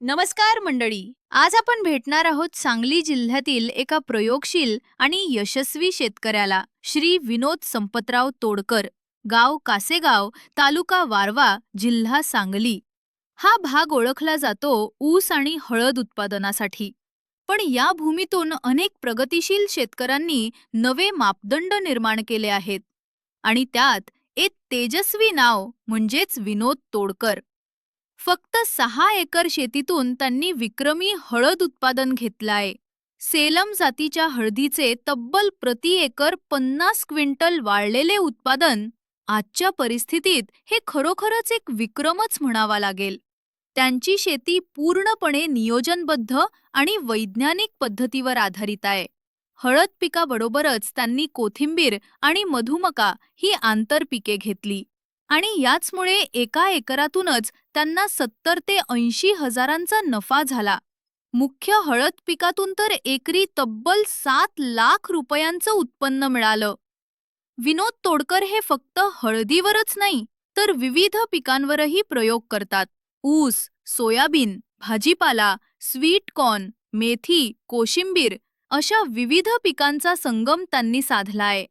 नमस्कार मंडळी. आज आपण भेटणार आहोत सांगली जिल्ह्यातील एका प्रयोगशील आणि यशस्वी शेतकऱ्याला श्री विनोद संपतराव तोडकर गाव कासेगाव तालुका वारवा जिल्हा सांगली. हा भाग ओळखला जातो ऊस आणि हळद उत्पादनासाठी. पण या भूमीतून अनेक प्रगतिशील शेतकऱ्यांनी नवे मापदंड निर्माण केले आहेत. आणि त्यात एक तेजस्वी नाव म्हणजेच विनोद तोडकर. फक्त सहा एकर शेतीतून त्यांनी विक्रमी हळद उत्पादन घेतलंय. सेलम जातीच्या हळदीचे तब्बल प्रति एकर पन्नास क्विंटल वाळलेले उत्पादन आजच्या परिस्थितीत हे खरोखरच एक विक्रमच म्हणावा लागेल. त्यांची शेती पूर्णपणे नियोजनबद्ध आणि वैज्ञानिक पद्धतीवर आधारित आहे. हळद पिकाबरोबरच त्यांनी कोथिंबीर आणि मधुमका ही आंतरपिके घेतली. आणि याचमुळे एका एकरातूनच त्यांना सत्तर ते ऐंशी हजारांचा नफा झाला. मुख्य हळद पिकातून तर एकरी तब्बल सात लाख रुपयांचं उत्पन्न मिळालं. विनोद तोडकर हे फक्त हळदीवरच नाही तर विविध पिकांवरही प्रयोग करतात. ऊस सोयाबीन भाजीपाला स्वीट कॉर्न मेथी कोशिंबीर अशा विविध पिकांचा संगम त्यांनी साधलाय.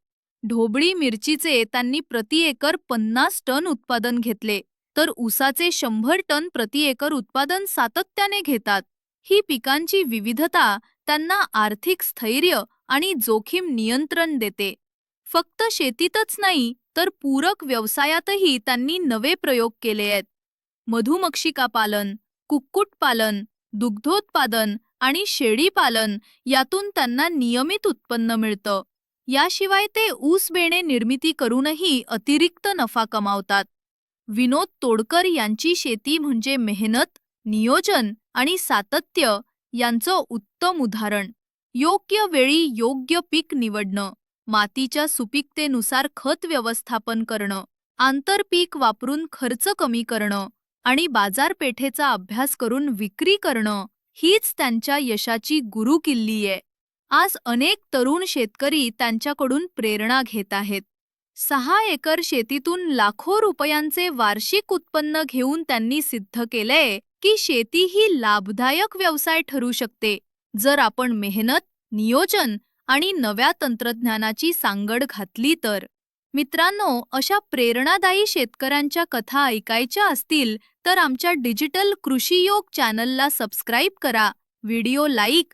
ढोबळी मिरचीचे त्यांनी प्रति एकर पन्नास टन उत्पादन घेतले. तर ऊसाचे शंभर टन प्रति एकर उत्पादन सातत्याने घेतात. ही पिकांची विविधता त्यांना आर्थिक स्थैर्य आणि जोखीम नियंत्रण देते. फक्त शेतीतच नाही तर पूरक व्यवसायातही त्यांनी नवे प्रयोग केले आहेत. मधुमक्षिका पालन कुक्कुटपालन दुग्धोत्पादन आणि शेळीपालन यातून त्यांना नियमित उत्पन्न मिळतं. याशिवाय ते ऊस बेणे निर्मिती करूनही अतिरिक्त नफा कमावतात. विनोद तोडकर यांची शेती म्हणजे मेहनत नियोजन आणि सातत्य यांचं उत्तम उदाहरण. योग्य वेळी योग्य पीक निवडणं मातीच्या सुपीकतेनुसार खत व्यवस्थापन करणं आंतरपीक वापरून खर्च कमी करणं आणि बाजारपेठेचा अभ्यास करून विक्री करणं हीच त्यांच्या यशाची गुरुकिल्ली आहे. आज अनेक तरुण शेतकरी त्यांच्याकडून प्रेरणा घेत आहेत. सहा एकर शेतीतून लाखो रुपयांचे वार्षिक उत्पन्न घेऊन त्यांनी सिद्ध केलंय की शेती ही लाभदायक व्यवसाय ठरू शकते. जर आपण मेहनत नियोजन आणि नव्या तंत्रज्ञानाची सांगड घातली तर. मित्रांनो अशा प्रेरणादायी शेतकऱ्यांच्या कथा ऐकायच्या असतील तर आमच्या डिजिटल कृषीयोग चॅनलला सबस्क्राईब करा. Video like